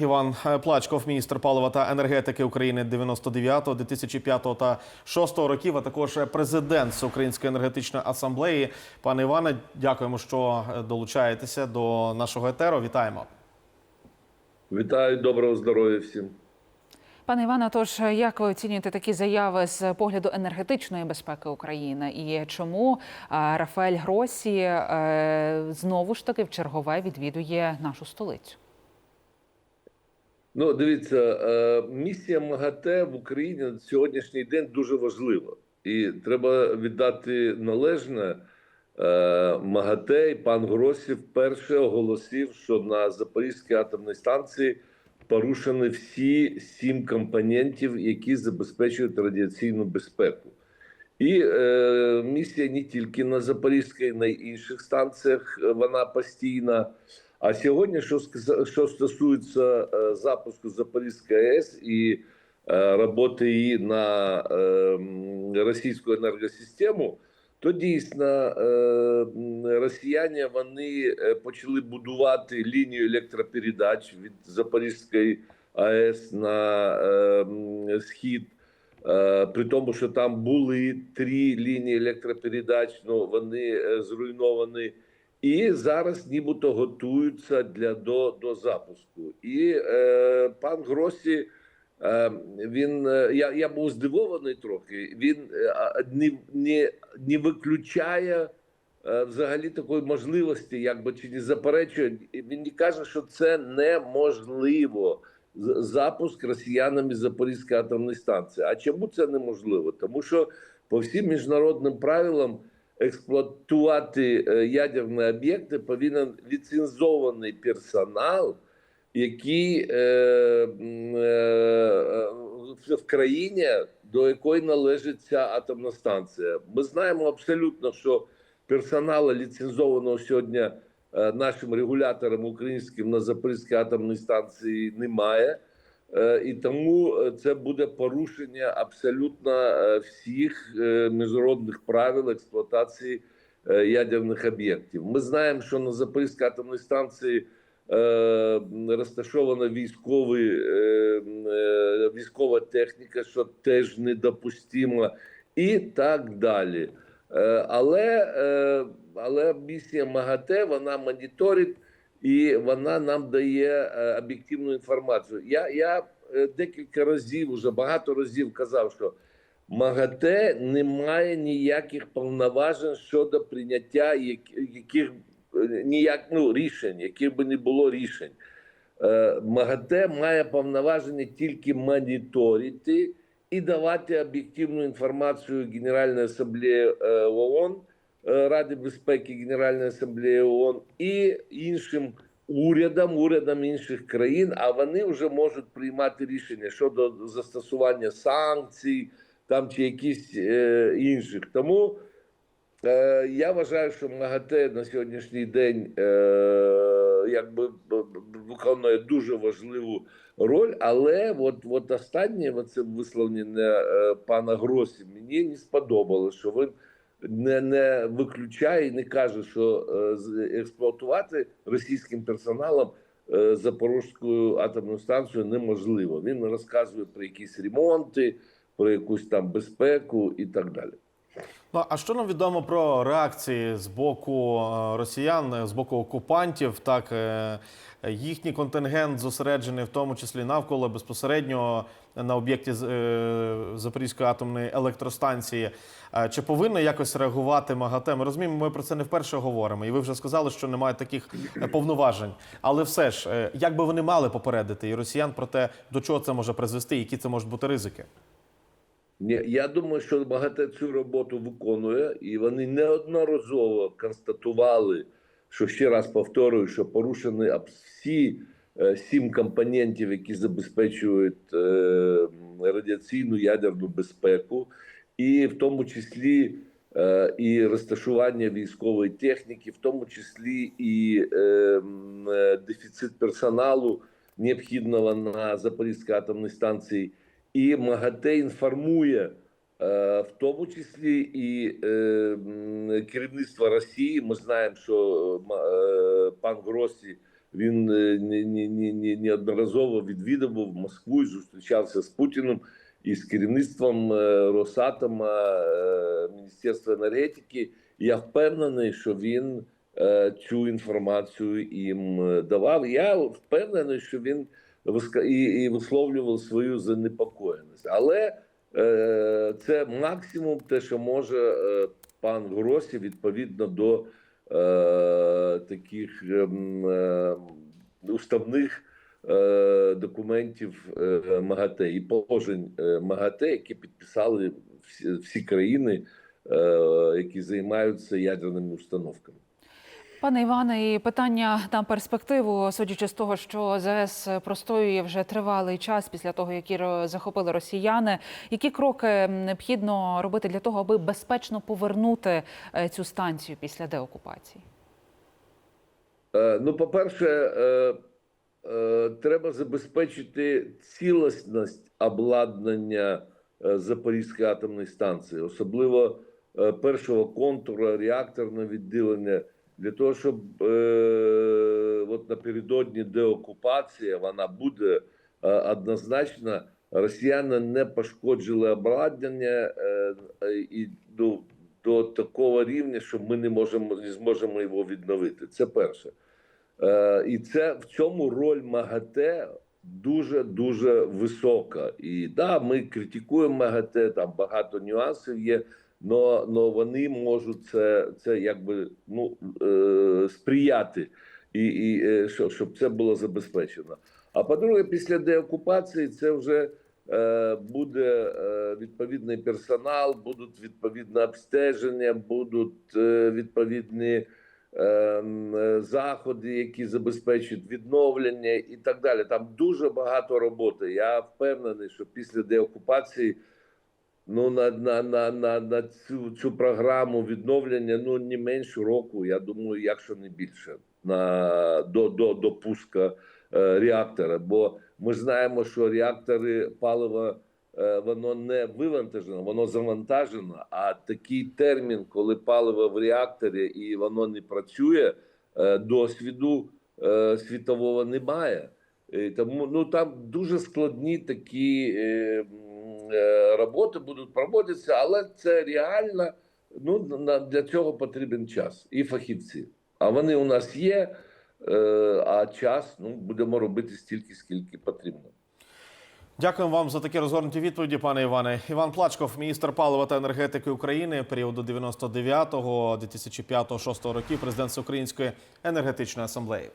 Іван Плачков, міністр палива та енергетики України 99, 2005 та 6 років, а також президент Всеукраїнської енергетичної асамблеї. Пане Іване, дякуємо, що долучаєтеся до нашого етеру. Вітаємо. Вітаю, доброго здоров'я всім. Пане Іване, тож як ви оцінюєте такі заяви з погляду енергетичної безпеки України? І чому е, Рафаель Гросі е, знову ж таки в чергове відвідує нашу столицю? Ну, дивіться, е, місія МАГАТЕ в Україні на сьогоднішній день дуже важлива. І треба віддати належне. Е, МАГАТЕ і пан Гросі вперше оголосив, що на Запорізькій атомній станції порушені всі сім компонентів, які забезпечують радіаційну безпеку. І е, місія не тільки на Запорізькій, на інших станціях е, вона постійна. А сьогодні, що що стосується е, запуску Запорізької АЕС і е, роботи її на е, російську енергосистему, то дійсно росіяни вони почали будувати лінію електропередач від Запорізької АЕС на схід. При тому, що там були три лінії електропередач, ну вони зруйновані. І зараз нібито готуються для до, до запуску. І е, пан Гросі, е, він е, я, я був здивований трохи. Він е, не, не, виключає е, взагалі такої можливості, якби чи не заперечує. Він не каже, що це неможливо. Запуск росіянами Запорізької атомної станції. А чому це неможливо? Тому що по всім міжнародним правилам експлуатувати е, ядерні об'єкти повинен ліцензований персонал, який е, е, в- країні, до якої належить ця атомна станція. Ми знаємо абсолютно, що персоналу ліцензованого сьогодні е, нашим регуляторам українським на Запорізькій атомній станції немає. Е, І тому е, це буде порушення абсолютно е, всіх міжнародних правил експлуатації ядерних об'єктів. Ми знаємо, що на Запорізькій атомній станції розташована військовий, військова техніка, що теж недопустимо, і так далі. Але, але місія МАГАТЕ вона моніторить і вона нам дає е, об'єктивну інформацію. Я, я е, декілька разів, уже багато разів казав, що МАГАТЕ не має ніяких повноважень щодо прийняття яких е, ніяк ну, рішень, яких би не було рішень. МАГАТЕ має повноваження тільки моніторити і давати об'єктивну інформацію Генеральної асамблеї ООН, Ради безпеки Генеральної асамблеї ООН і іншим урядам, урядам інших країн. А вони вже можуть приймати рішення щодо застосування санкцій там чи якісь е, інших. Тому Е, я вважаю, що МАГАТЕ на сьогоднішній день е, якби виконує дуже важливу роль, але от, от останнє оце висловлення е, пана Гросі мені не сподобалося, що він не, не виключає і не каже, що е, експлуатувати російським персоналом е, Запорізьку атомну станцію неможливо. Він розказує про якісь ремонти, про якусь там безпеку і так далі. Ну а що нам відомо про реакції з боку е, росіян, з боку окупантів? Так е, їхній контингент зосереджений в тому числі навколо безпосередньо на об'єкті е, Запорізької атомної електростанції. Чи повинно якось реагувати МАГАТЕ? Ми розуміємо, ми про це не вперше говоримо, і ви вже сказали, що немає таких повноважень. Але все ж, як би вони мали попередити і росіян про те, до чого це може призвести, які це можуть бути ризики? Я думаю, що МАГАТЕ цю роботу виконує, і вони неодноразово констатували, що ще раз повторюю, що порушені всі е, сім компонентів, які забезпечують е, радіаційну ядерну безпеку, і в тому числі е, і розташування військової техніки, в тому числі і дефіцит персоналу необхідного на Запорізькій атомній станції. І МАГАТЕ інформує е, в тому числі і е, керівництво Росії. Ми знаємо, що е, пан Гросі Він е, неодноразово відвідував Москву і зустрічався з Путіним і з керівництвом Росатома, Міністерства енергетики. Я впевнений, що він цю інформацію їм давав. Я впевнений, що він і, і висловлював свою занепокоєність. Але е, це максимум, те, що може е, пан Гросі відповідно до е, таких ем, е, уставних е, документів е, МАГАТЕ і положень е, МАГАТЕ, які підписали всі, країни, е, які займаються ядерними установками. Пане Іване, і питання на перспективу, судячи з того, що ЗС простоює вже тривалий час після того, як захопили росіяни. Які кроки необхідно робити для того, аби безпечно повернути е, цю станцію після деокупації? Е, Ну, по-перше, е, треба забезпечити цілісність обладнання Запорізької атомної станції, особливо першого контура реакторного відділення, для того, щоб е, от напередодні деокупації вона буде е, однозначно. Росіяни не пошкоджили обладнання е, і до, до такого рівня, що ми не можемо не зможемо його відновити. Це перше. Е, і це в цьому роль МАГАТЕ дуже дуже висока. І да, ми критикуємо МАГАТЕ, там багато нюансів є. Но, но вони можуть це, це якби ну е, сприяти, і, і е, що, щоб це було забезпечено. А по-друге, після деокупації це вже е, буде е, відповідний персонал, будуть відповідне обстеження, будуть е, відповідні ем, е, заходи, які забезпечують відновлення і так далі. Там дуже багато роботи. Я впевнений, що після деокупації ну на, на, на, на, на цю, цю програму відновлення ну не менше року, я думаю, якщо не більше, на до, до, до пуска е, реактора. Бо ми знаємо, що реактори палива. е, Воно не вивантажено, воно завантажено. А такий термін, коли паливо в реакторі і воно не працює, е, досвіду е, світового немає. Тому ну там дуже складні такі е, роботи будуть проводитися, але це реально. Ну для цього потрібен час і фахівці. А вони у нас є. е, А час ну будемо робити стільки, скільки потрібно. Дякуємо вам за такі розгорнуті відповіді, пане Іване. Іван Плачков, міністр палива та енергетики України періоду 99-го, 2005-2006 років, президент Всеукраїнської енергетичної асамблеї.